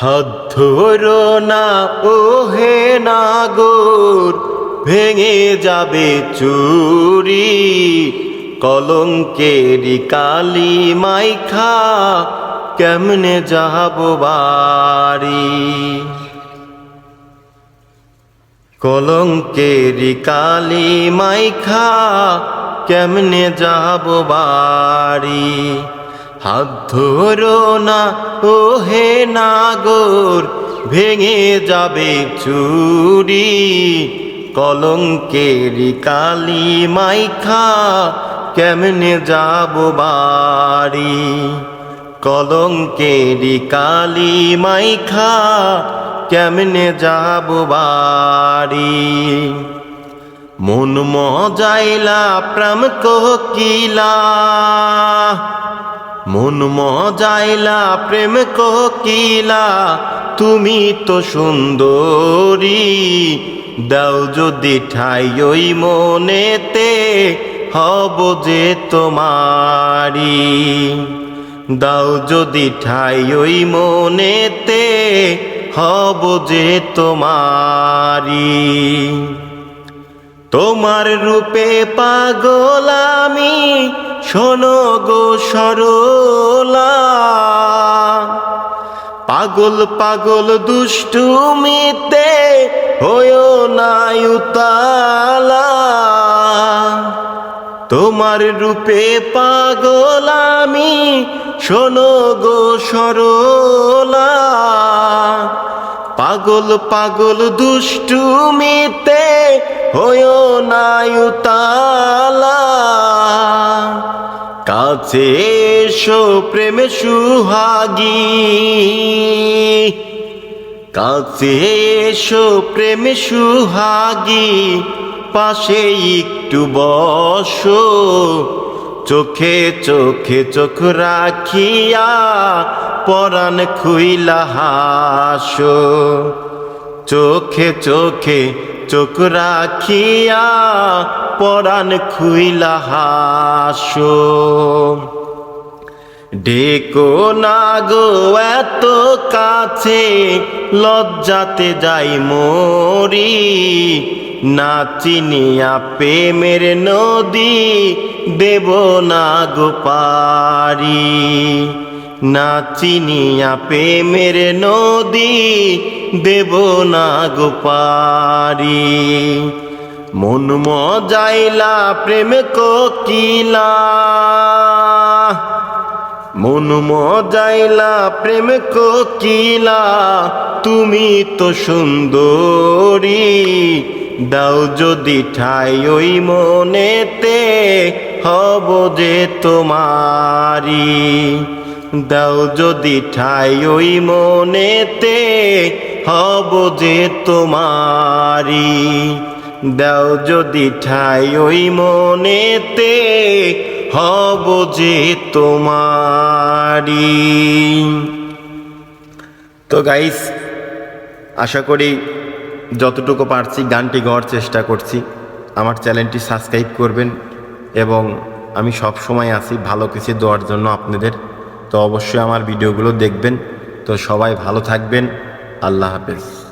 হাত ধরো না, ওহে নাগর, ভেঙে যাবে চুরি। কলঙ্কেরি কালি মাইখা, কেমনে যাব বাড়ি? কলঙ্কেরি কালি মাইখা, কেমনে যাব বাড়ি? হাত ধরো না ও হে নাগর, ভেঙে যাবে চুরি। কলঙ্কেরি কালি মাইখা, কেমনে যাব বাড়ি? কলঙ্কেরি কালি মাইখা, কেমনে যাব বাড়ি? মন মজাইলা প্রাম কোকিলা। মন মজাইলা, প্রেম কোকিলা, তুমি তো সুন্দরী। দাও যদি ঠাই ওই মনেতে, হব যে তোমারি দাও যদি ঠাই ওই মনেতে, হব যে তোমারি তোমার রূপে পাগল আমি শোনো গো সরলা। পাগল পাগল দুষ্টুমিতে হয়েও না উতালা। তোমার রূপে পাগল আমি, শোনো গো সরলা। পাগল পাগল দুষ্টুমিতে হয়েও না কাছে এসো প্রেম সুহাগী। কাছে এসো প্রেম সুহাগী, পাশে একটু বসো। চোখে চোখে চোখ রাখিয়া পরাণ খুইলা হাসো। চোখে চোখে চোখ রাখিয়া পরাণ খুইলা হাসো। ডেকো না গো, এত কাছে লজ্জাতে যাই মরি। না চিনিয়া প্রেমের নদী দেব না গো পারি। না চিনিয়া প্রেমের নদী দেব না গো পারি। মন মজাইলা, প্রেম কোকিলা। মন মজাইলা, প্রেম কোকিলা, তুমি তো সুন্দরী। দাও যদি ঠাই ওই মনেতে, হব যে তোমারি। দাও যদি ঠাই ওই মনেতে হব যে তোমারি। দাও যদি ঠাই ওই মনেতে, হব যে তোমারি। তো গাইস আশা করি যতটুকু পারছি গানটি গাওয়ার চেষ্টা করছি। আমার চ্যানেলটি সাবস্ক্রাইব করবেন এবং আমি সব সময় আছি ভালো কিছু দেওয়ার জন্য আপনাদের। তো অবশ্যই আমার ভিডিওগুলো দেখবেন। তো সবাই ভালো থাকবেন। আল্লাহ হাফেজ।